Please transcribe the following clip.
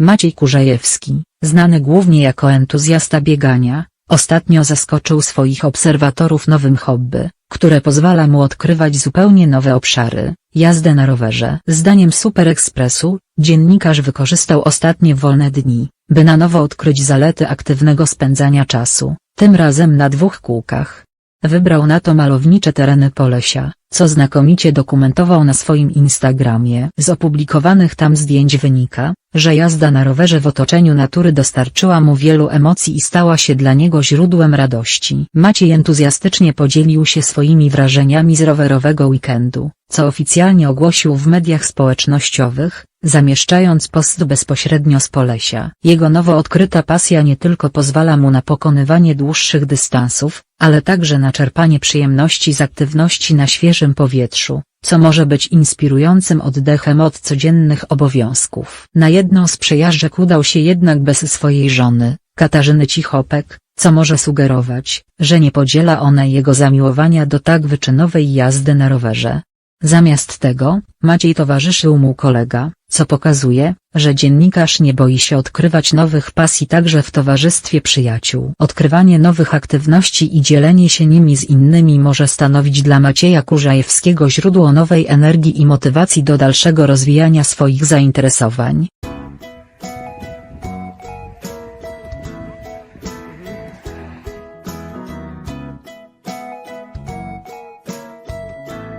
Maciej Kurzajewski, znany głównie jako entuzjasta biegania, ostatnio zaskoczył swoich obserwatorów nowym hobby, które pozwala mu odkrywać zupełnie nowe obszary, jazdę na rowerze. Zdaniem Super Expressu, dziennikarz wykorzystał ostatnie wolne dni, by na nowo odkryć zalety aktywnego spędzania czasu, tym razem na dwóch kółkach. Wybrał na to malownicze tereny Polesia, co znakomicie dokumentował na swoim Instagramie. Z opublikowanych tam zdjęć wynika, że jazda na rowerze w otoczeniu natury dostarczyła mu wielu emocji i stała się dla niego źródłem radości. Maciej entuzjastycznie podzielił się swoimi wrażeniami z rowerowego weekendu, co oficjalnie ogłosił w mediach społecznościowych, zamieszczając post bezpośrednio z Polesia. Jego nowo odkryta pasja nie tylko pozwala mu na pokonywanie dłuższych dystansów, ale także na czerpanie przyjemności z aktywności na świeżym powietrzu, co może być inspirującym oddechem od codziennych obowiązków. Na jedną z przejażdżek udał się jednak bez swojej żony, Katarzyny Cichopek, co może sugerować, że nie podziela ona jego zamiłowania do tak wyczynowej jazdy na rowerze. Zamiast tego, Maciej towarzyszył mu kolega, co pokazuje, że dziennikarz nie boi się odkrywać nowych pasji także w towarzystwie przyjaciół. Odkrywanie nowych aktywności i dzielenie się nimi z innymi może stanowić dla Macieja Kurzajewskiego źródło nowej energii i motywacji do dalszego rozwijania swoich zainteresowań.